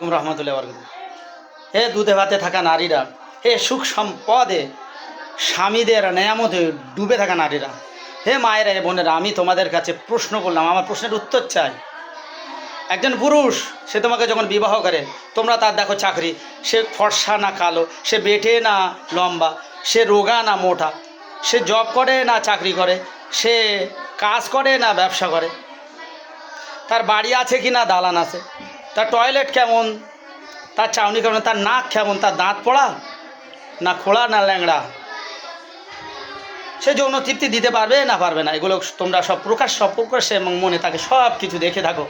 রহমতুল্লাহ হে দুধে ভাতে থাকা নারীরা, হে সুখ সম্পদে স্বামীদের নেয়ামতে ডুবে থাকা নারীরা, হে মায়েরা, হে বোনেরা, আমি তোমাদের কাছে প্রশ্ন করলাম, আমার প্রশ্নের উত্তর চাই। একজন পুরুষ, সে তোমাকে যখন বিবাহ করে, তোমরা তার দেখো চাকরি, সে ফর্সা না কালো, সে বেটে না লম্বা, সে রোগা না মোটা, সে জব করে না চাকরি করে, সে কাজ করে না ব্যবসা করে, তার বাড়ি আছে কি না দালান আছে। তার টয়লেট কেমন? তার চাউনি কেমন? তার নাক কেমন? তার দাঁত পড়া? না খোড়া না ল্যাংড়া? সে যৌন তৃপ্তি দিতে পারবে না পারবে না? এগুলো তোমরা সব প্রকাশ, সব প্রকাশ্যে এবং মনে থাকে, সব কিছু দেখে থাকো।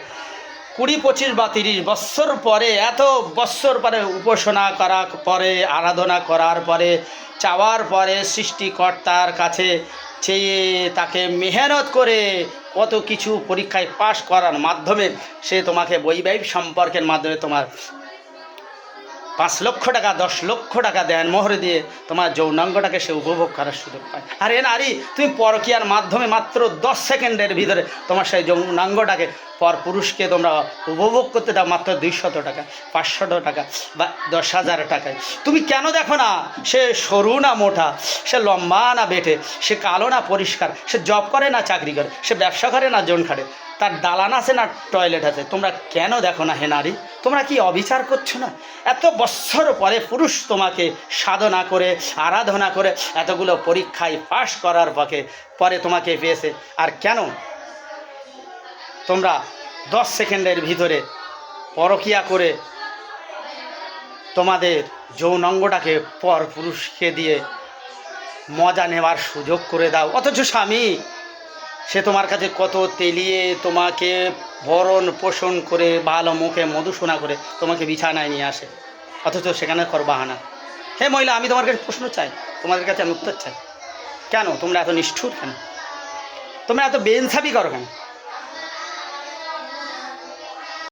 কুড়ি পঁচিশ বা তিরিশ বৎসর পরে, এত বৎসর পরে উপাসনা করা পরে, আরাধনা করার পরে, চাওয়ার পরে সৃষ্টিকর্তার কাছে চেয়ে তাকে মেহনত করে কত কিছু পরীক্ষায় পাশ করার মাধ্যমে সে তোমাকে বৈবাহিক সম্পর্কের মাধ্যমে তোমার পাঁচ লক্ষ টাকা, দশ লক্ষ টাকা দেন, মোহরে দিয়ে তোমার যৌনাঙ্গটাকে সে উপভোগ করার সুযোগ পায়। আর এ নারী, তুমি পরকিয়ার মাধ্যমে মাত্র দশ সেকেন্ডের ভিতরে তোমার সেই যৌনাঙ্গটাকে পর পুরুষকে তোমরা উপভোগ করতে দাও মাত্র দুইশত টাকা, পাঁচশত টাকা বা দশ হাজার টাকায়। তুমি কেন দেখো না, সে সরু না মোটা, সে লম্বা না বেটে, সে কালো না পরিষ্কার, সে জব করে না চাকরি করে, সে ব্যবসা করে না জন খাটে, তার দালান আছে না টয়লেট আছে, তোমরা কেন দেখো না হে নারী? তোমরা কি অবিচার করছ না? এত বৎসর পরে পুরুষ তোমাকে সাধনা করে, আরাধনা করে, এতগুলো পরীক্ষায় পাশ করার পক্ষে পরে তোমাকে পেয়েছে, আর কেন? তোমরা দশ সেকেন্ডের ভিতরে পরকিয়া করে তোমাদের যৌনাঙ্গটাকে পর পুরুষকে দিয়ে মজা নেওয়ার সুযোগ করে দাও। অথচ স্বামী, সে তোমার কাছে কত তেলিয়ে তোমাকে ভরণ পোষণ করে, ভালো মুখে মধুসোনা করে তোমাকে বিছানায় নিয়ে আসে। অথচ সেখানে কর বাহানা হে মহিলা, আমি তোমার কাছে প্রশ্ন চাই, তোমাদের কাছে আমি উত্তর চাই। কেন? তোমরা এত নিষ্ঠুর কেন? তোমরা এত বেইনসাফি করো কেন?